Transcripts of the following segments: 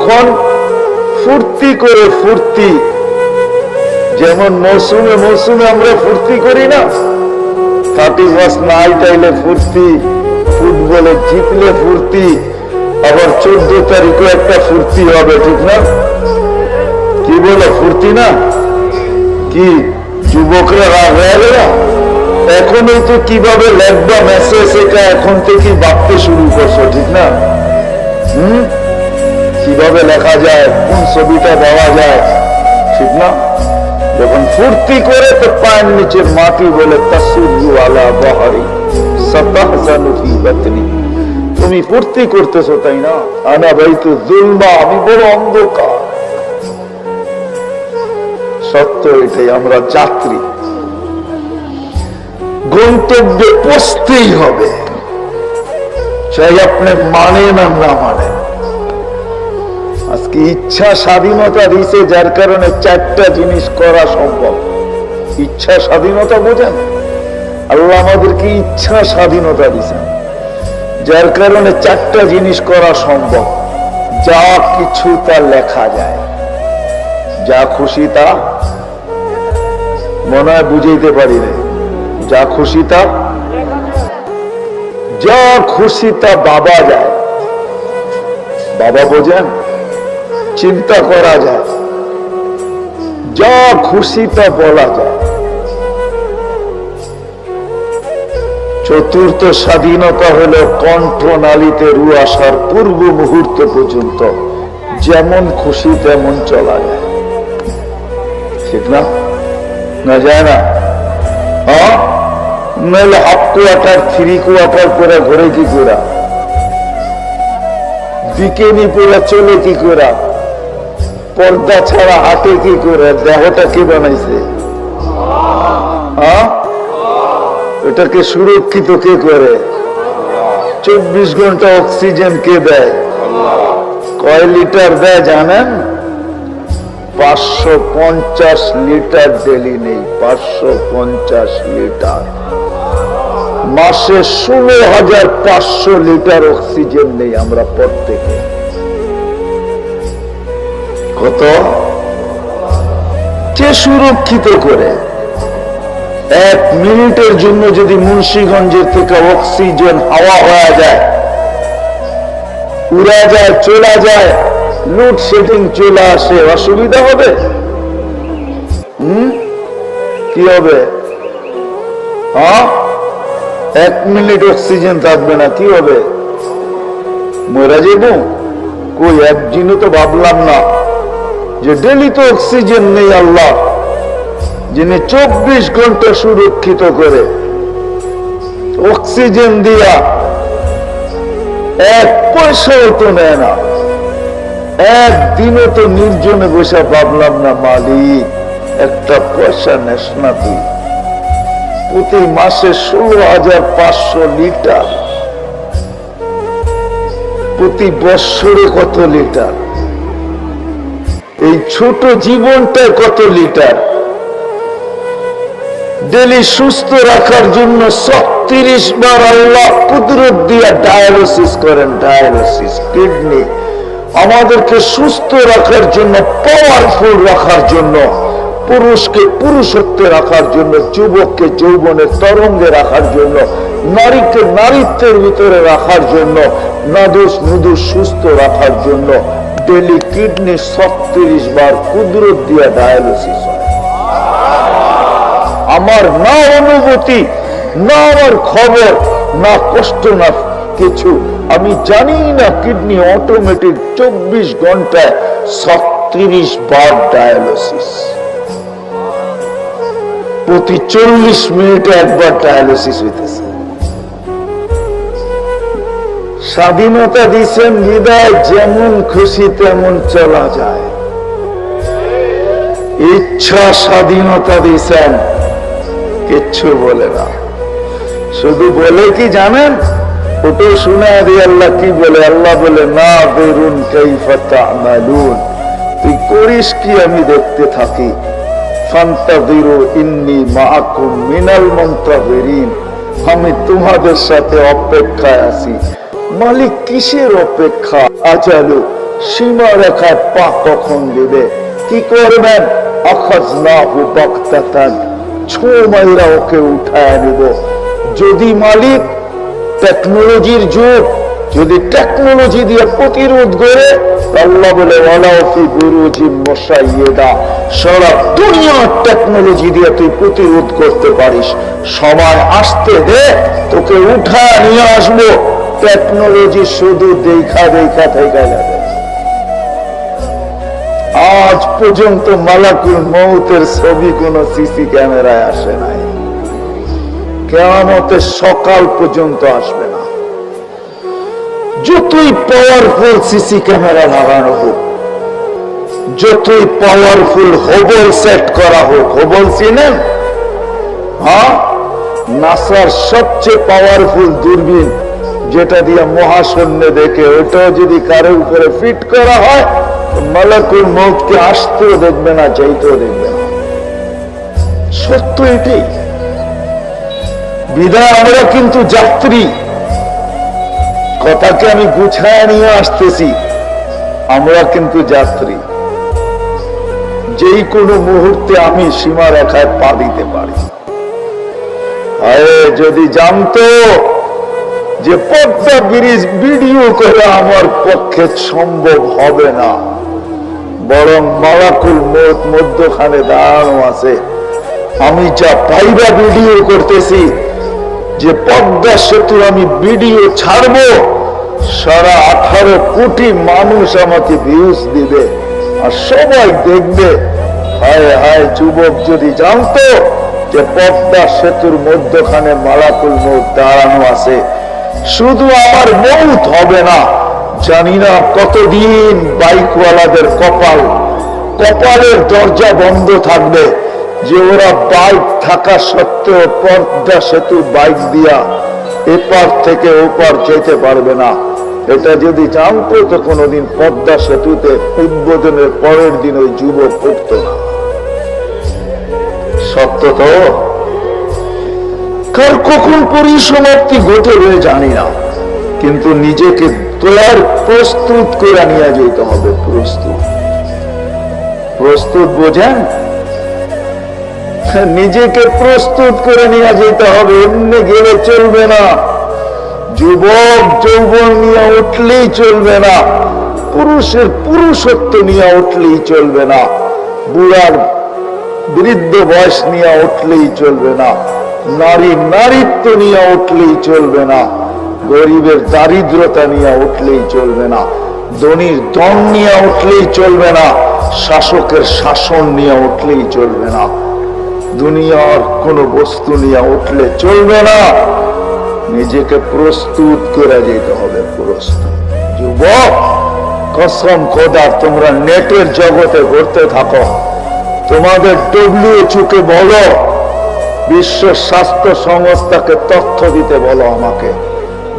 কখন ফুর্তি করে ফুর্তি, যেমন মৌসুমে মৌসুমে আমরা ফুর্তি করি না থার্টি ফার্স্ট নাইট আইলে ফুর্তি, ফুটবলে জিতলে ফুর্তি, আবার চোদ্দ তারিখে একটা ফুর্তি হবে, ঠিক না? কি বলো ফুর্তি না? কি যুবকরা রাগ হয়ে গেল? এখনই তো কীভাবে লেখবা মেসেজ এটা এখন থেকে ভাবতে শুরু করছ, ঠিক না? হুম? কীভাবে লেখা যায়, কোন ছবিটা দেওয়া যায়, ঠিক না? যখন ফুর্তি করে তো পায়ের নিচের মাটি বলে তুমি ফুর্তি করতেছো, তাই না? আনা ভাই তো জুলমা, আমি বড় অন্ধকার। সত্য এটাই, আমরা যাত্রী। গন্তব্যে পৌঁছতেই হবে। চাই আপনি মানেন আর না মানেন ইচ্ছা স্বাধীনতা দিছে যার কারণে চারটা জিনিস করা সম্ভব। ইচ্ছা স্বাধীনতা বোঝেন? আল্লাহ আমাদেরকে ইচ্ছা স্বাধীনতা দিছেন যার কারণে চারটা জিনিস করা সম্ভব। যা কিছু তা লেখা যায়। যা খুশি তা মনে হয় বুঝাইতে পারি না যা খুশি তা যা খুশি তা বাবা যায়। বাবা বোঝেন? চিন্তা করা যায়। যা খুশি তা বলা যায়। চতুর্থ স্বাধীনতা হলো কণ্ঠনালীতে রু আসার পূর্ব মুহূর্ত পর্যন্ত যেমন খুশি তেমন চলা যায়। ঠিক না? না যায় না? নাহলে হাফ কোয়ার্টার থ্রি কোয়ার্টার করে ঘরে কি করে? বিকেনি পরে চলে কি করে? পর্দা ছাড়া হাতে কি করে? দেহটা কে বানাইছে? হ্যাঁ? এটাকে সুরক্ষিত কে করে? চব্বিশ ঘণ্টা অক্সিজেন কে দেয়? কয় লিটার দেয় জানেন? পাঁচশো পঞ্চাশ লিটার ডেলি নেই, পাঁচশো পঞ্চাশ লিটার। মাসে ষোলো হাজার পাঁচশো লিটার অক্সিজেন নেই আমরা প্রত্যেকে। কত? কে সুরক্ষিত করে। এক মিনিটের জন্য যদি মুন্সীগঞ্জের থেকে অক্সিজেন হাওয়া হয়ে যায়, উড়া যায়, চলা যায় লোডশেডিং চলে আসে, অসুবিধা হবে? কি হবে? হ্যাঁ? এক মিনিট অক্সিজেন থাকবে না, কি হবে? মরা যাব? কই একদিনও তো ভাবলাম না। যে ডেলি তো অক্সিজেন নেই আল্লাহ, যিনি চব্বিশ ঘণ্টা সুরক্ষিত করে অক্সিজেন দিয়া এক পয়সাও তো নেয় না। একদিনও তো নির্জনে বসে ভাবলাম না, মালিক, একটা পয়সা নেস না তুই। প্রতি মাসে ষোলো হাজার পাঁচশো লিটার। প্রতি বৎসরে কত লিটার? এই ছোট জীবনটায় কত লিটার? ডেলি সুস্থ রাখার জন্য ছত্রিশ বার আল্লাহ কুদরত দিয়া ডায়ালিসিস করেন ডায়ালিসিস কিডনি আমাদেরকে সুস্থ রাখার জন্য পাওয়ারফুল রাখার জন্য, পুরুষকে পুরুষত্বে রাখার জন্য, যুবককে যৌবনের তরঙ্গে রাখার জন্য, নারীকে নারীত্বের ভিতরে রাখার জন্য নাদুস নুদুস সুস্থ রাখার জন্য ডেলি কিডনি ছত্রিশ বার কুদরত দিয়া ডায়ালিসিস আমার না অনুভূতি, না আমার খবর, না কষ্ট, না কিছু। আমি জানি না কিডনি অটোমেটিক চব্বিশ ঘন্টায় ছত্রিশ বার ডায়ালিসিস। প্রতি চল্লিশ মিনিটে একবার ডায়ালিসিস হইতেছে। স্বাধীনতা দিচ্ছেন হৃদয় যেমন খুশি তেমন চলা যায়। ইচ্ছা স্বাধীনতা দিচ্ছেন কিচ্ছু বলে না। শুধু বলে কি জানেন? ওটো শুনে দিয়ে আল্লাহ কি বলে? আল্লাহ বলে, না বেরুন কাইফাতামালুন তুই করিস কি? আমি দেখতে থাকি। আমি তোমাদের সাথে অপেক্ষায় আছি। মালিক কিসের অপেক্ষা? আজালু সীমা রেখায় পা কখন দিবে? কি করবেন? আখাজ না হু বাক্তাতান ছো মাইরা ওকে উঠায় নিব। যদি মালিক টেকনোলজির যুগ, যদি টেকনোলজি দিয়ে প্রতিরোধ করে, আল্লাহ বলে ওয়ালাউফি গুরুজি মশাইয়েদা সারা দুনিয়ার টেকনোলজি দিয়ে তুই প্রতিরোধ করতে পারিস। সময় আসতে দে, তোকে উঠা নিয়ে আসব। টেকনোলজি শুধু দেখা দেখা থেকে যাবে আজ পর্যন্ত মালাকুল মৌতের ছবি কোন সিসি ক্যামেরায় আসে নাই। কেমতের সকাল পর্যন্ত আসবে না। যতই পাওয়ারফুল সিসি ক্যামেরা লাগানো হোক, যতই পাওয়ারফুল হোবল সেট করা হোক হোবল চিনেন হ্যাঁ? নাসার সবচেয়ে পাওয়ারফুল দূরবীন যেটা দিয়ে মহাশূন্য দেখে ওটাও যদি কারোর উপরে ফিট করা হয় মালাকুল মৌতকে আসতেও দেখবে না, যাইতেও দেখবে না। সত্য এটাই। বিদায়, আমরা কিন্তু যাত্রী। কথাকে আমি গুছায় নিয়ে আসতেছি, আমরা কিন্তু যাত্রী। যেই কোনো মুহূর্তে আমি সীমা রেখায় পা দিতে পারি। যদি জানতো যে পদ্মা ব্রিজ ভিডিও করে আমার পক্ষে সম্ভব হবে না। বরং মালাকুল মত মধ্যখানে দাঁড়ানো আছে। আমি যা পাইবা ভিডিও করতেছি, যে পদ্মা সেতু আমি ভিডিও ছাড়বো, সারা আঠারো কোটি মানুষ আমাকে ভিউজ দিবে আর সবাই দেখবে। হায় হায়, যুবক যদি জানতো যে পদ্মা সেতুর মধ্যখানে মালাকুল মৌত দাঁড়ানো আছে শুধু আমার মৌত হবে না, জানি না কতদিন বাইকওয়ালাদের কপাল, কপালের দরজা বন্ধ থাকবে, যে ওরা বাইক থাকা সত্ত্বেও পর্দা সেতু বাইক দিয়া এপার থেকে ওপার যেতে পারবে না। এটা যদি জানতো তো কোনোদিন পদ্মা সেতুতে উদ্বোধনের পরের দিন ওই যুবক উঠত না। সত্য তো? কার কখন পরিসমাপ্তি ঘটবে জানি না। কিন্তু নিজেকে তোলার প্রস্তুত করে নিয়ে যেতে হবে, প্রস্তুত। প্রস্তুত বোঝেন? নিজেকে প্রস্তুত করে নিয়ে যেতে হবে, এমনি গেলে চলবে না। যুবক যৌবন নিয়ে উঠলেই চলবে না। পুরুষের পুরুষত্ব নিয়ে উঠলেই চলবে না। বুড়ার বৃদ্ধ বয়স নিয়ে উঠলেই চলবে না। নারী নারীত্ব নিয়ে উঠলেই চলবে না। গরিবের দারিদ্রতা নিয়ে উঠলেই চলবে না। ধনির দন নিয়ে উঠলেই চলবে না। শাসকের শাসন নিয়ে উঠলেই চলবে না। দুনিয়ার কোন বস্তু নিয়ে উঠলে চলবে না। নিজেকে প্রস্তুত করে যেতে হবে, প্রস্তুত। যুবক, কসম খোদা, তোমরা নেটের জগতে ঘুরতে থাকো। তোমাদের ডব্লিউএচও কে বলো বিশ্ব স্বাস্থ্য সংস্থাকে তথ্য দিতে বলো আমাকে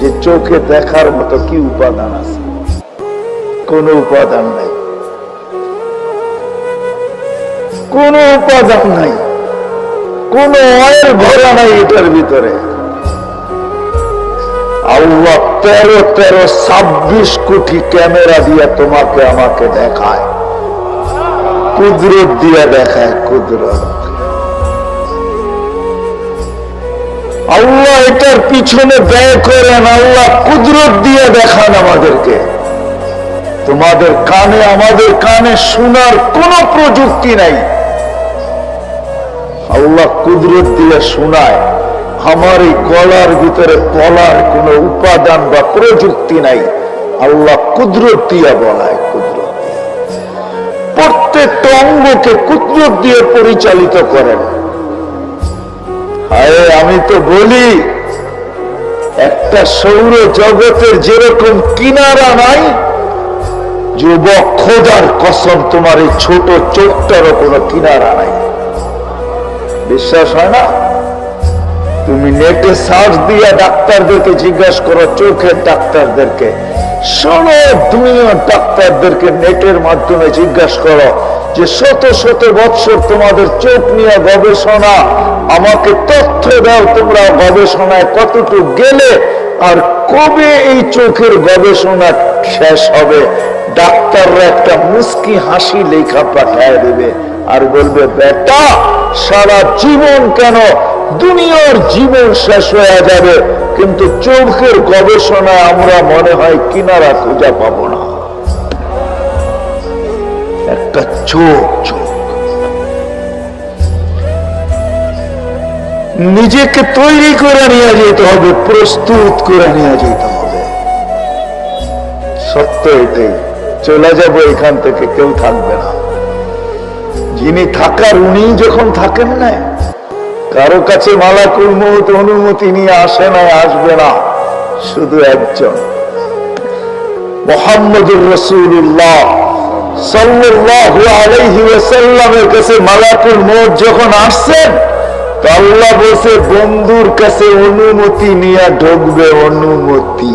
যে চোখে দেখার মতো কি উপাদান আছে। কোন উপাদান নাই। কোন উপাদান নাই। কোন অয়েল ভরা নাই এটার ভিতরে। আল্লাহ তেরো তেরো ছাব্বিশ কোটি ক্যামেরা দিয়ে তোমাকে আমাকে দেখায়। কুদরত দিয়ে দেখায়, কুদরত। আল্লাহ এটার পিছনে ব্যয় করেন, আল্লাহ কুদরত দিয়ে দেখান আমাদেরকে। তোমাদের কানে, আমাদের কানে শোনার কোন প্রযুক্তি নাই। আল্লাহ কুদরত দিয়ে শোনায়, আমার এই গলার ভিতরে বলার কোন উপাদান বা প্রযুক্তি নাই। আল্লাহ কুদরত দিয়ে বলায়, কুদরত প্রত্যেকটা অঙ্গকে কুদরত দিয়ে পরিচালিত করেন। আরে, আমি তো বলি, একটা সৌর জগতের যেরকম কিনারা নাই, যুবক খোদার কসম, তোমার এই ছোট চোখটারও কোনো কিনারা নাই। বিশ্বাস হয় না? তুমি নেটে সার্চ দিয়ে ডাক্তারদেরকে জিজ্ঞাসা করো, চোখের ডাক্তারদেরকে। সব দুনিয়ার ডাক্তারদেরকে নেটের মাধ্যমে জিজ্ঞাসা করো যে শত শত বৎসর তোমাদের চোখ নিয়ে গবেষণা, আমাকে তথ্য দাও তোমরা গবেষণায় কতটুকু গেলে আর কবে এই চোখের গবেষণা শেষ হবে। ডাক্তাররা একটা মুস্কি হাসি লেখা পাঠায় দেবে আর বলবে, বেটা, সারা জীবন কেন দুনিয়ার জীবন শেষ হয়ে যাবে? কিন্তু চোখের গবেষণায় আমরা মনে হয় কিনারা খুঁজে পাবো একটা চোখ। চোখ নিজেকে তৈরি করে নিয়ে যেতে হবে, প্রস্তুত করে নিয়ে যেতে হবে। সত্য এটাই, চলে যাব এখান থেকে, কেউ থাকবে না। যিনি থাকার উনি যখন থাকেন না, কারও কাছে মালাকুল মৌত অনুমতি নিয়ে আসে না, আসবে না, শুধু একজন। মোহাম্মদুর রসুল্লাহ সাল্লাল্লাহু আলাইহি ওয়াসাল্লামের কাছে মালাকুল মৌত যখন আসছেন তো আল্লাহ বন্ধুর কাছে অনুমতি নিয়ে ঢুকবে, অনুমতি।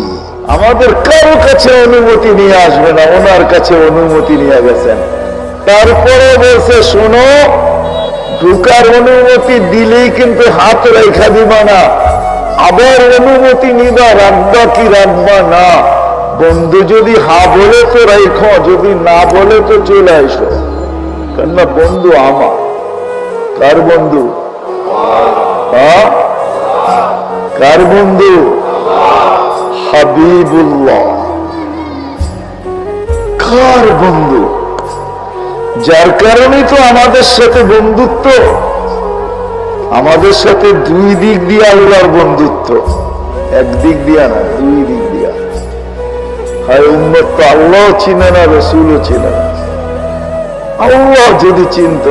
আমাদের কারও কাছে অনুমতি নিয়ে আসবে না, ওনার কাছে অনুমতি নিয়ে গেছেন। তারপরে বলছে, শোনো, ঢুকার অনুমতি দিলেই কিন্তু হাত রেখা দিবা না, আবার অনুমতি নিবা, রাখবা কি রাখবা না? বন্ধু যদি হা বলে তো রেখো যদি না বলে তো চলে আসো কেননা বন্ধু আমার। কার বন্ধু? হ্যাঁ? কার বন্ধু? হাবিবুল্লাহ। কার বন্ধু? যার কারণে তো আমাদের সাথে বন্ধুত্ব। আমাদের সাথে দুই দিক দিয়ে আল্লাহর বন্ধুত্ব। এক দিক দিয়া না, দুই দিক। হয় উন্মত তো আল্লাহ চিনে না, রসুলও চিনে না। আল্লাহ যদি চিনত,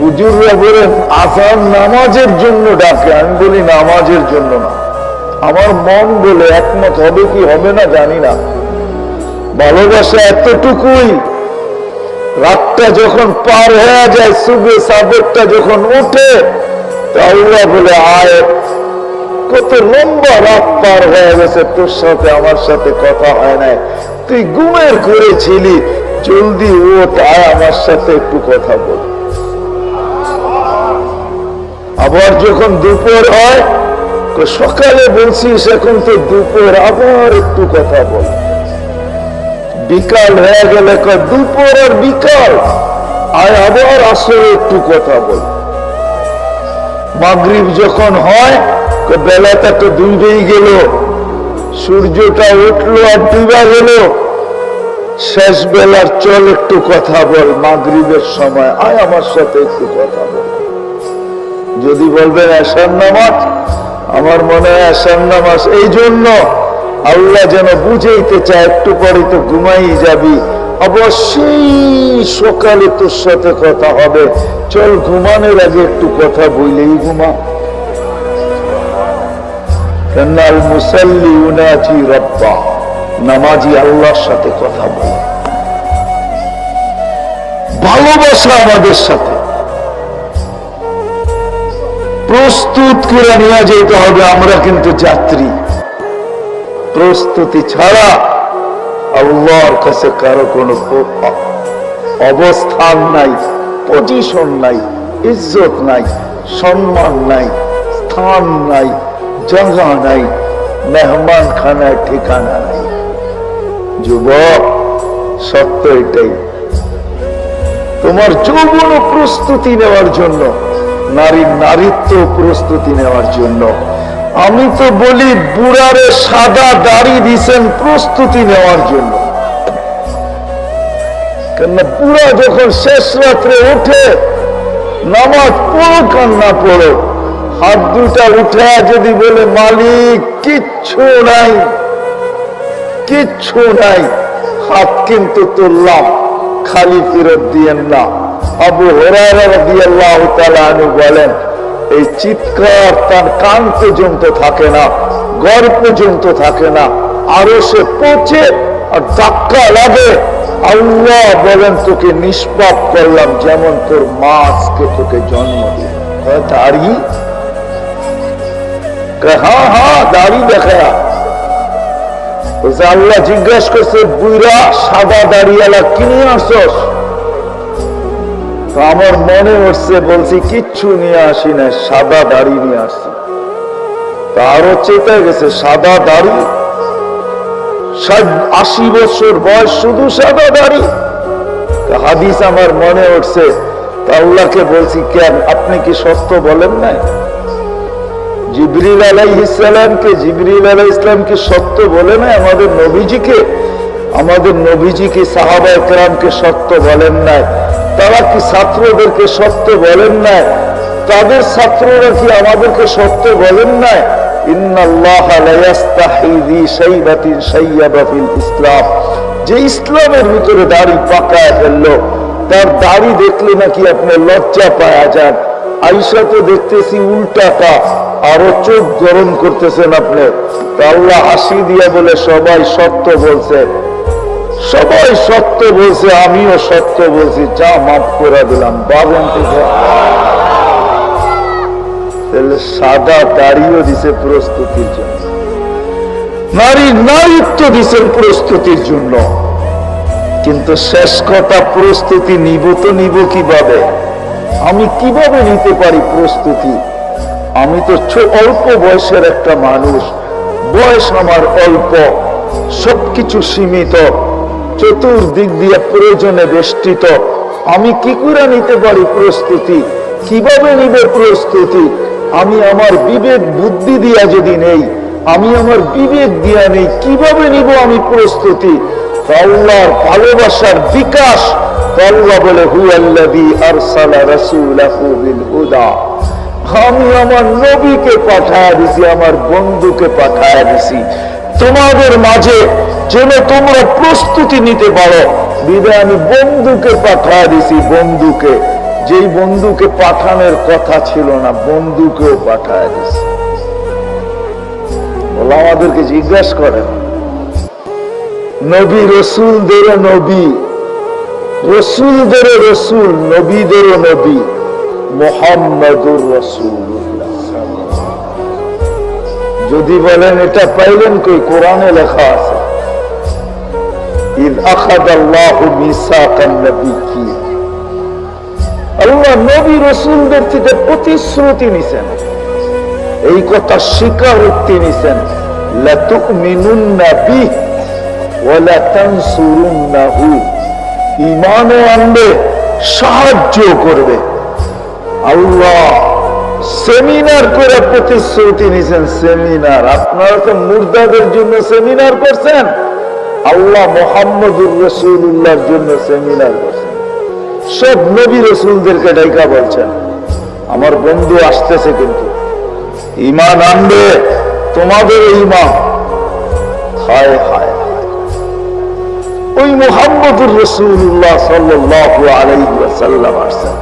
হুজুররা বলেন আসান নামাজের জন্য ডাকে। আমি বলি, নামাজের জন্য না। আমার মন বলে, একমত হবে কি হবে না জানি না। ভালোবাসা এতটুকুই, রাতটা যখন পার হয়ে যায় সুবে সাবেরটা যখন উঠে তো বলে, আয় কত লম্বা রাত পার হয়ে গেছে, তোর সাথে, আমার সাথে কথা হয় নাই। তুই ঘুমের করেছিলি জলদি ও তাই আমার সাথে একটু কথা বল। আবার যখন দুপুর হয় সকালে বলছিস, এখন তো দুপুর, আবার একটু কথা বল। বিকাল হয়ে গেলে দুপুর আর বিকাল, আয় আবার আসলে একটু কথা বল। মাগরিব যখন হয় বেলাটা তো ডুবেই গেল। সূর্যটা উঠল আর ডুবা গেল। শেষ বেলার চল একটু কথা বল, মাগরিবের সময়। আয় আমার সাথে একটু কথা বল। যদি বলবেন এসার নামাজ, আমার মনে হয় এসার নামাজ। এই জন্য আল্লাহ যেন বুঝাইতে চায়, একটু পরে তো ঘুমাই যাবি। অবশ্যই সকালে তোর সাথে কথা হবে। চল ঘুমানোর আগে একটু কথা বইলেই ঘুমা। নামাজি আল্লাহর সাথে কথা বলে। ভালোবাসা আমাদের সাথে। প্রস্তুত করে নিয়ে যেতে হবে, আমরা কিন্তু যাত্রী। প্রস্তুতি ছাড়া আল্লাহর কাছে কারও কোনো অবস্থান নাই পজিশন নাই, ইজ্জত নাই, সম্মান নাই, স্থান নাই। জায়গা নাই মেহমান খানায় ঠিকানা নাই। যুবক, সত্য এটাই। তোমার যৌবন প্রস্তুতি নেওয়ার জন্য, নারীর নারীত্ব প্রস্তুতি নেওয়ার জন্য, আমি তো বলি বুড়ারে সাদা দাড়ি দিছেন প্রস্তুতি নেওয়ার জন্য। কেননা বুড়া যখন শেষ রাত্রে উঠে নামাজ পড়ো কান্না পড়ো হাত দুটা উঠে যদি বলে, মালিক, কিচ্ছু নাই কিচ্ছু নাই, হাত কিন্তু তুললাম খালি ফেরত দিয়েন না। আবু হরারু বলেন, এই চিৎকার তার কান পর্যন্ত থাকে না গড় পর্যন্ত থাকে না, আরও সে পচে আর ধাক্কা লাগে। আল্লাহ বলেন, তোকে নিষ্পাপ করলাম যেমন তোর মা আজকে তোকে জন্ম দিল। দাড়ি হ্যাঁ হ্যাঁ দাড়ি দেখা আল্লাহ জিজ্ঞাসা করছে, বুইরা সাদা দাড়িওয়ালা কিনে আসস আমার মনে হচ্ছে, বলছি, কিচ্ছু নিয়ে আসি না সাদা দাড়ি নিয়ে আসছি। তারও চেতে গেছে, সাদা দাড়ি? আশি বছর বয়স শুধু সাদা দাড়ি? হাদিস আমার মনে উঠছে তা আল্লাহকে বলছি, কেন, আপনি কি সত্য বলেন নাই? জিবরিল আলাই ইসলামকে জিবরিল আলাই ইসলামকে সত্য বলে নাই? আমাদের নবীজিকে? আমাদের নবীজিকে, সাহাবা একরামকে সত্য বলেন নাই। তারা কি ছাত্রদেরকে সত্য বলেন নাই? তাদের ছাত্ররা কি আমাদেরকে সত্য বলেন নাই? ইসলাম। যে ইসলামের ভিতরে দাড়ি পাকায় ফেলল, তার দাড়ি দেখলে নাকি আপনি লজ্জা পাওয়া যান আইসা তো দেখতেছি উল্টাটা আরও চোখ গরম করতেছেন আপনি। আল্লাহ হাসি দিয়া বলে, সবাই সত্য বলছে। সবাই সত্য বলছে, আমিও সত্য বলছি, যা মাফ করে দিলাম বাবন তাহলে সাদা দাড়িও দিছে প্রস্তুতির জন্য। নারী নারীত্ব দিছেন প্রস্তুতির জন্য। কিন্তু শেষ কথা, প্রস্তুতি নিব তো নিব কীভাবে? আমি কীভাবে নিতে পারি প্রস্তুতি? আমি তো অল্প বয়সের একটা মানুষ। বয়স আমার অল্প। সবকিছু সীমিত। চতুর্দিক দিয়ে প্রয়োজনে বেষ্টিত। আমি কি করে নিতে পারি প্রস্তুতি? কীভাবে নিব প্রস্তুতি? আমি আমার বিবেক বুদ্ধি দিয়া যদি নেই, আমি আমার বিবেক দিয়া নেই, কীভাবে নিব আমি প্রস্তুতি? ভালোবাসার বিকাশ আমি আমার নবীকে পাঠায় দিছি, আমার বন্ধুকে পাঠায় দিছি। তোমাদের মাঝে যেন তোমরা প্রস্তুতি নিতে পারো। বিদায় আমি বন্ধুকে পাঠায় দিছি, বন্ধুকে। যেই বন্ধুকে পাঠানোর কথা ছিল না, বন্ধুকেও পাঠায় দিছি। বলো আমাদেরকে জিজ্ঞাসা করেন, নবী রসুলদেরও নবী? রসুলদেরও রসুল নবীদেরও নবী, মোহাম্মদুর রসুল্লাহ যদি বলেন, এটা পাইলেন কই? কোরআনে লেখা আছে। আল্লাহ নবী রসুলদের থেকে প্রতিশ্রুতি নিছেন। এই কথা স্বীকারোক্তি নিছেন। লাতুমিনুন্না বিহ ঈমানও আনবে সাহায্য করবে। আল্লাহ সেমিনার করে প্রতিশ্রুতি নিছেন সেমিনার আপনারা তো মুর্দাদের জন্য সেমিনার করছেন। আল্লাহ মোহাম্মদুর রসুল্লাহর জন্য সেমিনার করছেন। সব নবী রসুলদেরকে ডাইকা বলছেন। আমার বন্ধু আসতেছে কিন্তু। ইমান আনবে, তোমাদের ইমান। হায় হায়। ওই মোহাম্মদুর রসুল্লাহ সাল্লাহ আলাইহি ওয়াসাল্লাম আসছেন।